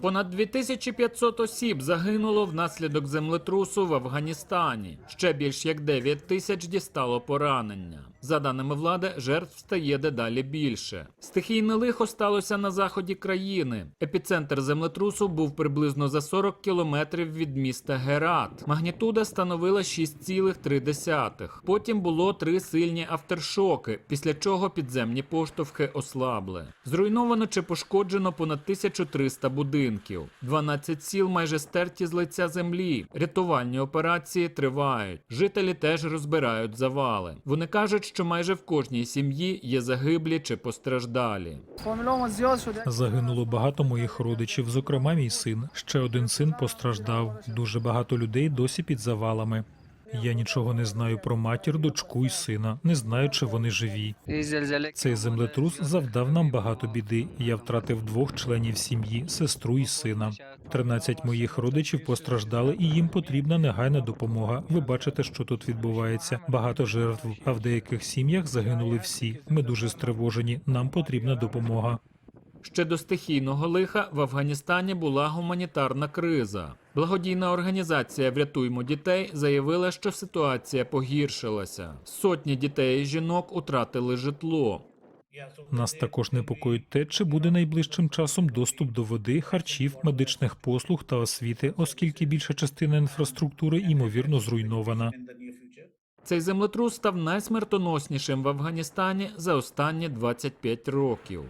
Понад 2500 осіб загинуло внаслідок землетрусу в Афганістані. Ще більш як 9 тисяч дістало поранення. За даними влади, жертв стає дедалі більше. Стихійне лихо сталося на заході країни. Епіцентр землетрусу був приблизно за 40 кілометрів від міста Герат. Магнітуда становила 6,3. Потім було три сильні авторшоки, після чого підземні поштовхи ослабли. Зруйновано чи пошкоджено понад 1300 будинків. 12 сіл майже стерті з лиця землі. Рятувальні операції тривають. Жителі теж розбирають завали. Вони кажуть, що майже в кожній сім'ї є загиблі чи постраждалі. Загинуло багато моїх родичів, зокрема мій син. Ще один син постраждав. Дуже багато людей досі під завалами. Я нічого не знаю про матір, дочку і сина. Не знаю, чи вони живі. Цей землетрус завдав нам багато біди. Я втратив двох членів сім'ї сестру і сина. 13 моїх родичів постраждали, і їм потрібна негайна допомога. Ви бачите, що тут відбувається. Багато жертв, а в деяких сім'ях загинули всі. Ми дуже стривожені. Нам потрібна допомога. Ще до стихійного лиха в Афганістані була гуманітарна криза. Благодійна організація Врятуймо дітей заявила, що ситуація погіршилася. Сотні дітей і жінок утратили житло. Нас також непокоїть те, чи буде найближчим часом доступ до води, харчів, медичних послуг та освіти, оскільки більша частина інфраструктури ймовірно зруйнована. Цей землетрус став найсмертоноснішим в Афганістані за останні 25 років.